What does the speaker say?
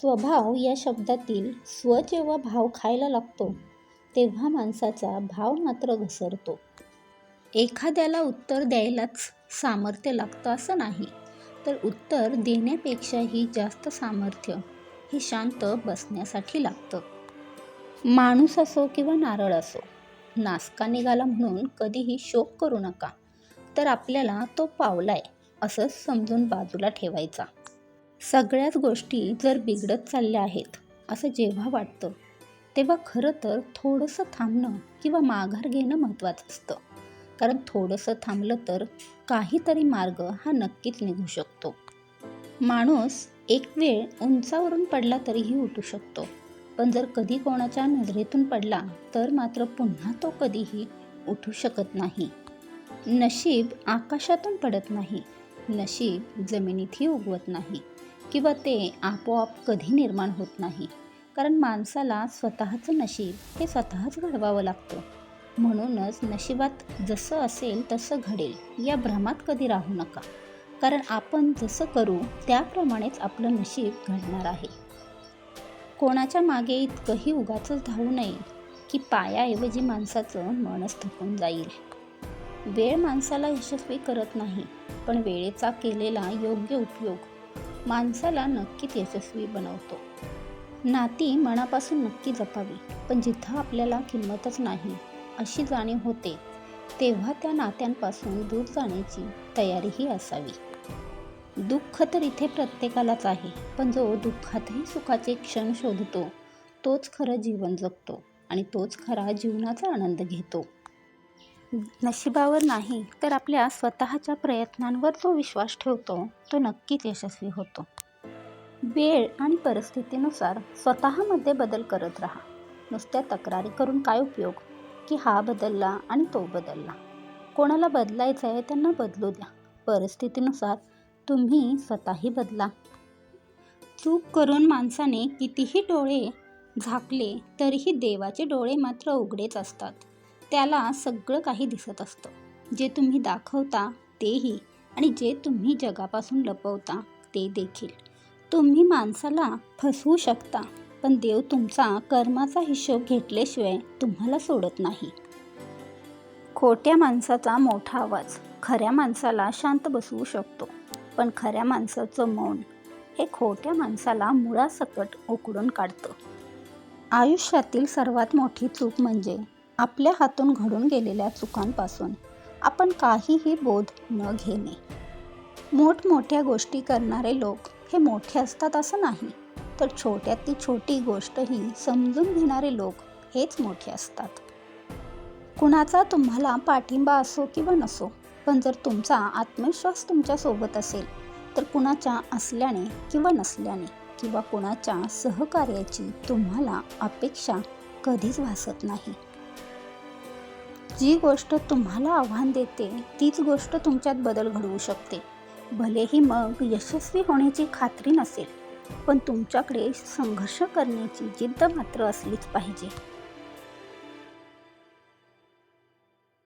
स्वभाव या शब्दातील स्व जेव्हा भाव खायला लागतो तेव्हा माणसाचा भाव मात्र घसरतो. एखाद्याला उत्तर द्यायलाच सामर्थ्य लागतं असं नाही तर उत्तर देण्यापेक्षाही जास्त सामर्थ्य हे शांत बसण्यासाठी लागतं. माणूस असो किंवा नारळ असो नासका निघाला म्हणून कधीही शोक करू नका तर आपल्याला तो पावलाय असं समजून बाजूला ठेवायचा. सगळ्याच गोष्टी जर बिघडत चालल्या आहेत असं जेव्हा वाटतं तेव्हा खरं तर थोडंसं थांबणं किंवा माघार घेणं महत्त्वाचं असतं. कारण थोडंसं थांबलं तर काहीतरी मार्ग हा नक्कीच निघू शकतो. माणूस एक वेळ उंचावरून पडला तरीही उठू शकतो. पण जर कधी कोणाच्या नजरेतून पडला तर मात्र पुन्हा तो कधीही उठू शकत नाही. नशीब आकाशातून पडत नाही. नशीब जमिनीतही उगवत नाही. किंवा ते आपोआप कधी निर्माण होत नाही. कारण माणसाला स्वतःचं नशीब हे स्वतःच घडवावं लागतं. म्हणूनच नशिबात जसं असेल तसं घडेल या भ्रमात कधी राहू नका. कारण आपण जसं करू त्याप्रमाणेच आपलं नशीब घडणार आहे. कोणाच्या मागे इतकंही उगाचंच धावू नये की पायाऐवजी माणसाचं मनच थकून जाईल. वेळ माणसाला यशस्वी करत नाही पण वेळेचा केलेला योग्य उपयोग माणसाला नक्कीच यशस्वी बनवतो. नाती मनापासून नक्की जपावी पण जिथं आपल्याला किंमतच नाही अशी जाणीव होते तेव्हा त्या नात्यांपासून दूर जाण्याची तयारीही असावी. दुःख तर इथे प्रत्येकालाच आहे पण जो दुःखातही सुखाचे क्षण शोधतो तोच खरं जीवन जगतो आणि तोच खरा जीवनाचा आनंद घेतो. नशिबावर नाही तर आपल्या स्वतःच्या प्रयत्नांवर जो विश्वास ठेवतो. तो नक्कीच यशस्वी होतो. वेळ आणि परिस्थितीनुसार स्वतःमध्ये बदल करत राहा. नुसत्या तक्रारी करून काय उपयोग? की हा बदलला आणि तो बदलला. कोणाला बदलायचं आहे त्यांना बदलू द्या. परिस्थितीनुसार तुम्ही स्वतःही बदला. चूक करून माणसाने कितीही डोळे झाकले तरीही देवाचे डोळे मात्र उघडेच असतात. त्याला सगळं काही दिसत असतं. जे तुम्ही दाखवता तेही आणि जे तुम्ही जगापासून लपवता ते देखील. तुम्ही माणसाला फसवू शकता पण देव तुमचा कर्माचा हिशोब घेतल्याशिवाय तुम्हाला सोडत नाही. खोट्या माणसाचा मोठा आवाज खऱ्या माणसाला शांत बसवू शकतो पण खऱ्या माणसाचं मौन हे खोट्या माणसाला मुळासकट उकडून काढतं. आयुष्यातील सर्वात मोठी चूक म्हणजे आपल्या हातून घडून गेलेल्या चुकांपासून आपण काहीही बोध न घेणे. मोठमोठ्या गोष्टी करणारे लोक हे मोठे असतात असं नाही तर छोट्यातली छोटी गोष्टही समजून घेणारे लोक हेच मोठे असतात. कुणाचा तुम्हाला पाठिंबा असो किंवा नसो पण जर तुमचा आत्मविश्वास तुमच्यासोबत असेल तर कुणाच्या असल्याने किंवा नसल्याने किंवा कुणाच्या सहकार्याची तुम्हाला अपेक्षा कधीच भासत नाही. जी गोष्ट तुम्हाला आव्हान देते तीच गोष्ट तुमच्यात बदल घडवू शकते. भलेही मग यशस्वी होण्याची खात्री नसेल पण तुमच्याकडे संघर्ष करण्याची जिद्द मात्र असलीच पाहिजे.